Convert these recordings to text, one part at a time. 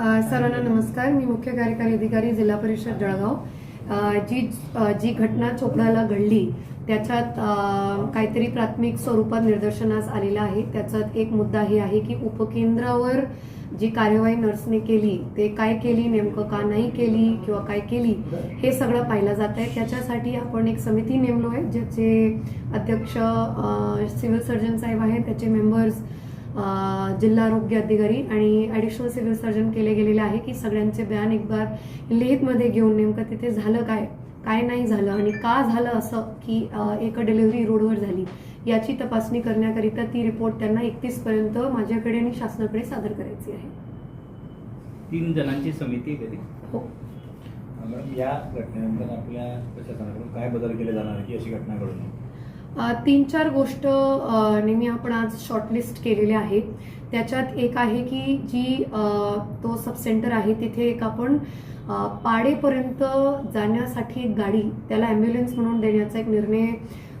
सर्वांना नमस्कार. मी मुख्य कार्यकारी अधिकारी जिल्हा परिषद जळगाव. जी जी घटना चोपडाला घडली त्याच्यात काहीतरी प्राथमिक स्वरूपात निदर्शनास आलेलं आहे. त्याच्यात एक मुद्दा हे आहे की उपकेंद्रावर जी कार्यवाही नर्सने केली ते काय केली नेमकं का नाही केली किंवा काय केली हे सगळं पाहिलं जात आहे. त्याच्यासाठी आपण एक समिती नेमलो आहे ज्याचे अध्यक्ष सिव्हिल सर्जन साहेब आहेत त्याचे मेंबर्स जिल्हा आरोग्य अधिकारी आणि ॲडिशनल सिव्हिल सर्जन केले गेलेले आहे की सगळ्यांचे बयान एक बार लिहितमध्ये घेऊन नेमकं तिथे झालं काय काय नाही झालं आणि का झालं असं की एक डिलिव्हरी रोडवर झाली याची तपासणी करण्याकरिता ती रिपोर्ट त्यांना एकतीस पर्यंत माझ्याकडे आणि शासनाकडे सादर करायची आहे. तीन जणांची समिती आहे कधी हो. या घटनेनंतर आपल्या प्रशासनाकडून काय बदल केले जाणार की अशी घटना घडू नये अ, तीन चार गोष्ट नेहमी आपण आज शॉर्टलिस्ट केलेल्या आहेत. त्याच्यात एक आहे की जी तो सब सेंटर आहे तिथे एक आपण पाडेपर्यंत जाण्यासाठी एक गाडी त्याला ॲम्ब्युलन्स म्हणून देण्याचा एक निर्णय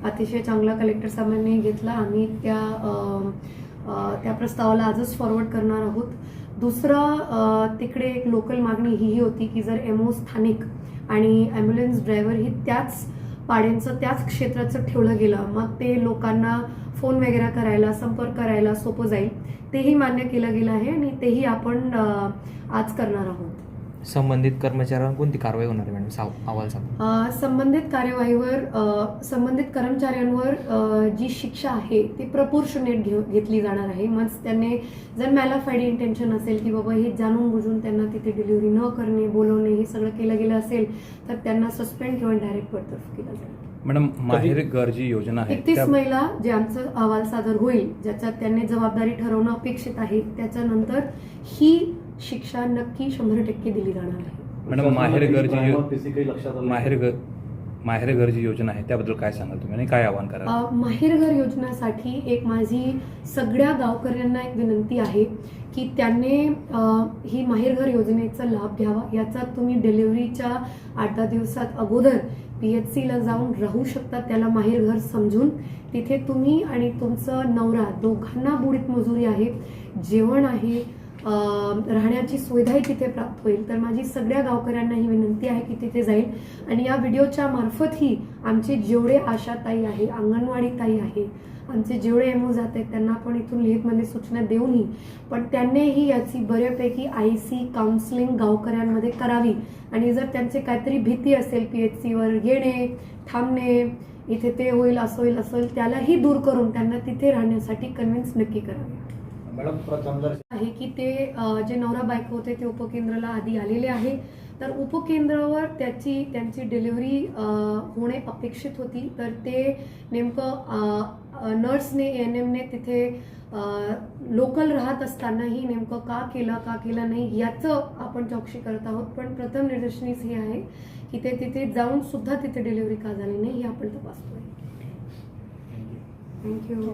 अतिशय चांगला कलेक्टर साहेबांनी घेतला. आम्ही त्या त्या प्रस्तावाला आजच फॉरवर्ड करणार आहोत. दुसरं तिकडे एक लोकल मागणी ही ही होती की जर एमओ स्थानिक आणि ॲम्ब्युलन्स ड्रायव्हर ही त्याच पाड्यांचं त्याच क्षेत्राचं ठेवलं गेलं. मग ते लोकांना फोन वगैरे करायला संपर्क करायला सोपं जाईल. तेही मान्य केलं गेलं आहे आणि तेही आपण आज करणार आहोत. संबंधित कर्मचाऱ्यांवर कोणती कारवाई होणार आहे मॅडम? साव अहवाल अ, संबंधित कार्यवाहीवर अ, संबंधित कर्मचाऱ्यांवर अ, जी शिक्षा आहे ती प्रपोर्शनेट घेऊ घेतली जाणार आहे. मग त्यांनी जर मॅलाफाईड इंटेन्शन असेल की बाबा हे जाणून बुजून त्यांना तिथे डिलिव्हरी न करणे बोलवणे हे सगळं केलं गेलं असेल तर त्यांना सस्पेंड किंवा डायरेक्ट बडतर्फ केलं जाईल. मॅडम माहेर घर जी योजना आहे एकतीस त्या- मेला जे आमचं अहवाल सादर होईल ज्याच्यात त्यांनी जबाबदारी ठरवणं अपेक्षित आहे त्याच्यानंतर ही शिक्षा नक्की शंभर टक्के दिली जाणार आहे. मॅडम माहेर घर जी यो- तशी काही लक्षात आलं माहेर घर माहेर घर जी योजना आहे त्याबद्दल काय सांगाल तुम्ही आणि काय आवाहन कराल? अ, माहेरघर योजनेसाठी एक माझी सगळ्या गावकऱ्यांना एक विनंती आहे की त्यांनी ही माहेरघर योजनेचा लाभ घ्यावा. याचा तुम्ही डिलिव्हरीच्या आठ दहा दिवसात अगोदर पी एच सीला जाऊन राहू शकता त्याला माहेरघर समजून. तिथे तुम्ही आणि तुमचं नवरा दोघांना बुडीत मजुरी आहे जेवण आहे राहण्याची सुविधाही तिथे प्राप्त होईल. तर माझी सगळ्या गावकऱ्यांना ही विनंती आहे की तिथे जाईल. आणि या व्हिडिओच्या मार्फतही आमचे जेवढे आशाताई आहे अंगणवाडी ताई आहे आमचे जेवढे एमओ जात आहेत त्यांना आपण इथून लिहितमध्ये सूचना देऊनही पण त्यांनीही याची बऱ्यापैकी आय सी काउन्सिलिंग गावकऱ्यांमध्ये करावी. आणि जर त्यांचे काहीतरी भीती असेल पी एच सीवर येणे थांबणे इथे ते होईल असं होईल असं होईल त्यालाही दूर करून त्यांना तिथे राहण्यासाठी कन्व्हिन्स नक्की करावे. आहे की ते जे नवरा बायको होते ते उपकेंद्राला आधी आलेले आहे. तर उपकेंद्रावर त्याची त्यांची डिलिव्हरी होणे अपेक्षित होती. तर ते नेमकं नर्सने एन एमने तिथे लोकल राहत असतानाही नेमकं का केलं का केलं नाही याचं आपण चौकशी करत आहोत. पण प्रथम निदर्शनीस हे आहे की ते तिथे जाऊन सुद्धा तिथे डिलिव्हरी का झाली नाही हे आपण तपासतोय. थँक्यू